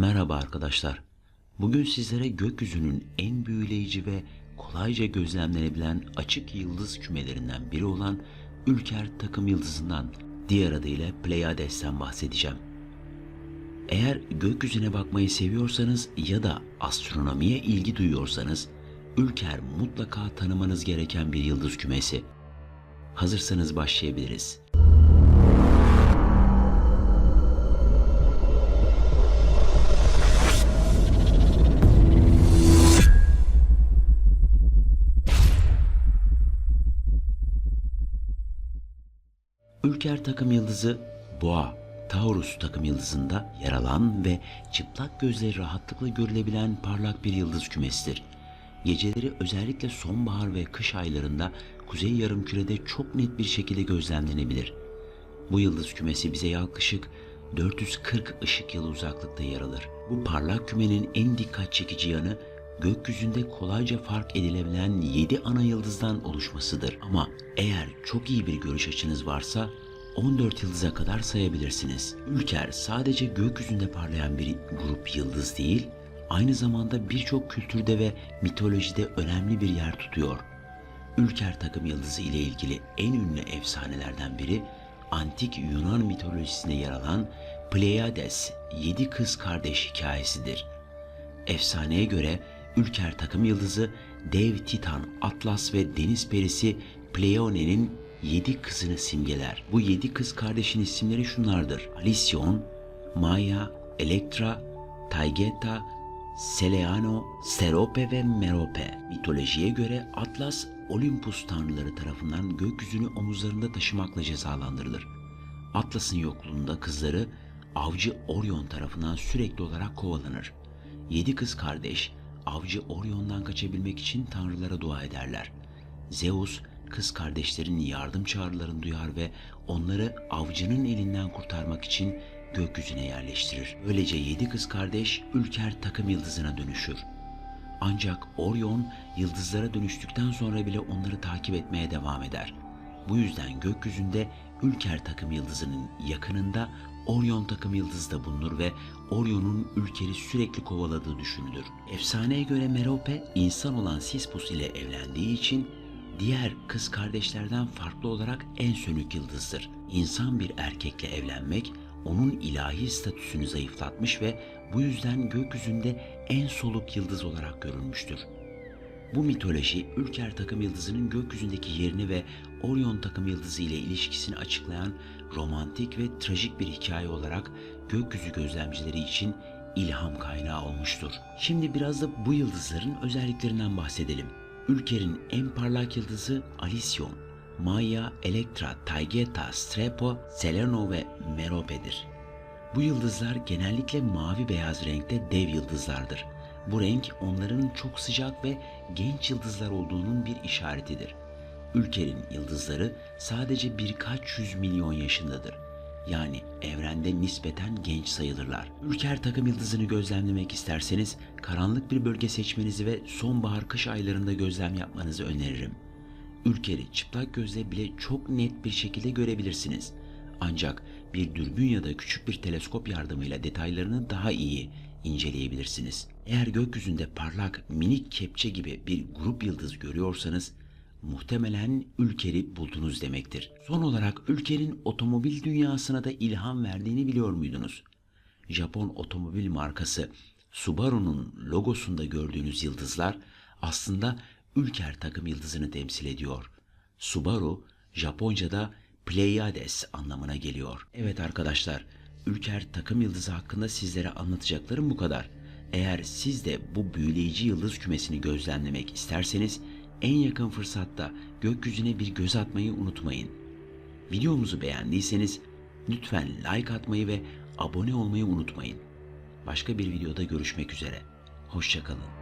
Merhaba arkadaşlar. Bugün sizlere gökyüzünün en büyüleyici ve kolayca gözlemlenebilen açık yıldız kümelerinden biri olan Ülker takım yıldızından diğer adıyla Pleiades'ten bahsedeceğim. Eğer gökyüzüne bakmayı seviyorsanız ya da astronomiye ilgi duyuyorsanız Ülker mutlaka tanımanız gereken bir yıldız kümesi. Hazırsanız başlayabiliriz. Ülker takım yıldızı Boğa, Taurus takım yıldızında yer alan ve çıplak gözle rahatlıkla görülebilen parlak bir yıldız kümesidir. Geceleri özellikle sonbahar ve kış aylarında kuzey yarımkürede çok net bir şekilde gözlemlenebilir. Bu yıldız kümesi bize yaklaşık 440 ışık yılı uzaklıkta yer alır. Bu parlak kümenin en dikkat çekici yanı gökyüzünde kolayca fark edilebilen 7 ana yıldızdan oluşmasıdır. Ama eğer çok iyi bir görüş açınız varsa 14 yıldıza kadar sayabilirsiniz. Ülker sadece gökyüzünde parlayan bir grup yıldız değil, aynı zamanda birçok kültürde ve mitolojide önemli bir yer tutuyor. Ülker takım yıldızı ile ilgili en ünlü efsanelerden biri antik Yunan mitolojisinde yer alan Pleiades, yedi kız kardeş hikayesidir. Efsaneye göre Ülker takım yıldızı dev Titan, Atlas ve deniz perisi Pleione'nin yedi kızını simgeler. Bu yedi kız kardeşin isimleri şunlardır. Alcyon, Maya, Elektra, Taygeta, Seleano, Serope ve Merope. Mitolojiye göre Atlas, Olimpus tanrıları tarafından gökyüzünü omuzlarında taşımakla cezalandırılır. Atlas'ın yokluğunda kızları avcı Orion tarafından sürekli olarak kovalanır. Yedi kız kardeş avcı Orion'dan kaçabilmek için tanrılara dua ederler. Zeus kız kardeşlerin yardım çağrılarını duyar ve onları avcının elinden kurtarmak için gökyüzüne yerleştirir. Böylece yedi kız kardeş Ülker takım yıldızına dönüşür. Ancak Orion yıldızlara dönüştükten sonra bile onları takip etmeye devam eder. Bu yüzden gökyüzünde Ülker takım yıldızının yakınında Orion takım yıldızı da bulunur ve Orion'un Ülker'i sürekli kovaladığı düşünülür. Efsaneye göre Merope insan olan Sispus ile evlendiği için diğer kız kardeşlerden farklı olarak en sönük yıldızdır. İnsan bir erkekle evlenmek onun ilahi statüsünü zayıflatmış ve bu yüzden gökyüzünde en soluk yıldız olarak görülmüştür. Bu mitoloji Ülker takım yıldızının gökyüzündeki yerini ve Orion takım yıldızı ile ilişkisini açıklayan romantik ve trajik bir hikaye olarak gökyüzü gözlemcileri için ilham kaynağı olmuştur. Şimdi biraz da bu yıldızların özelliklerinden bahsedelim. Ülker'in en parlak yıldızı Alcyon, Maya, Elektra, Taygeta, Strepo, Seleno ve Merope'dir. Bu yıldızlar genellikle mavi beyaz renkte dev yıldızlardır. Bu renk onların çok sıcak ve genç yıldızlar olduğunun bir işaretidir. Ülker'in yıldızları sadece birkaç yüz milyon yaşındadır. Yani evrende nispeten genç sayılırlar. Ülker takım yıldızını gözlemlemek isterseniz karanlık bir bölge seçmenizi ve sonbahar kış aylarında gözlem yapmanızı öneririm. Ülker'i çıplak gözle bile çok net bir şekilde görebilirsiniz. Ancak bir dürbün ya da küçük bir teleskop yardımıyla detaylarını daha iyi inceleyebilirsiniz. Eğer gökyüzünde parlak, minik kepçe gibi bir grup yıldız görüyorsanız muhtemelen Ülker'i buldunuz demektir. Son olarak Ülker'in otomobil dünyasına da ilham verdiğini biliyor muydunuz? Japon otomobil markası Subaru'nun logosunda gördüğünüz yıldızlar aslında Ülker takım yıldızını temsil ediyor. Subaru Japonca'da Pleiades anlamına geliyor. Evet arkadaşlar, Ülker takım yıldızı hakkında sizlere anlatacaklarım bu kadar. Eğer siz de bu büyüleyici yıldız kümesini gözlemlemek isterseniz en yakın fırsatta gökyüzüne bir göz atmayı unutmayın. Videomuzu beğendiyseniz lütfen like atmayı ve abone olmayı unutmayın. Başka bir videoda görüşmek üzere. Hoşçakalın.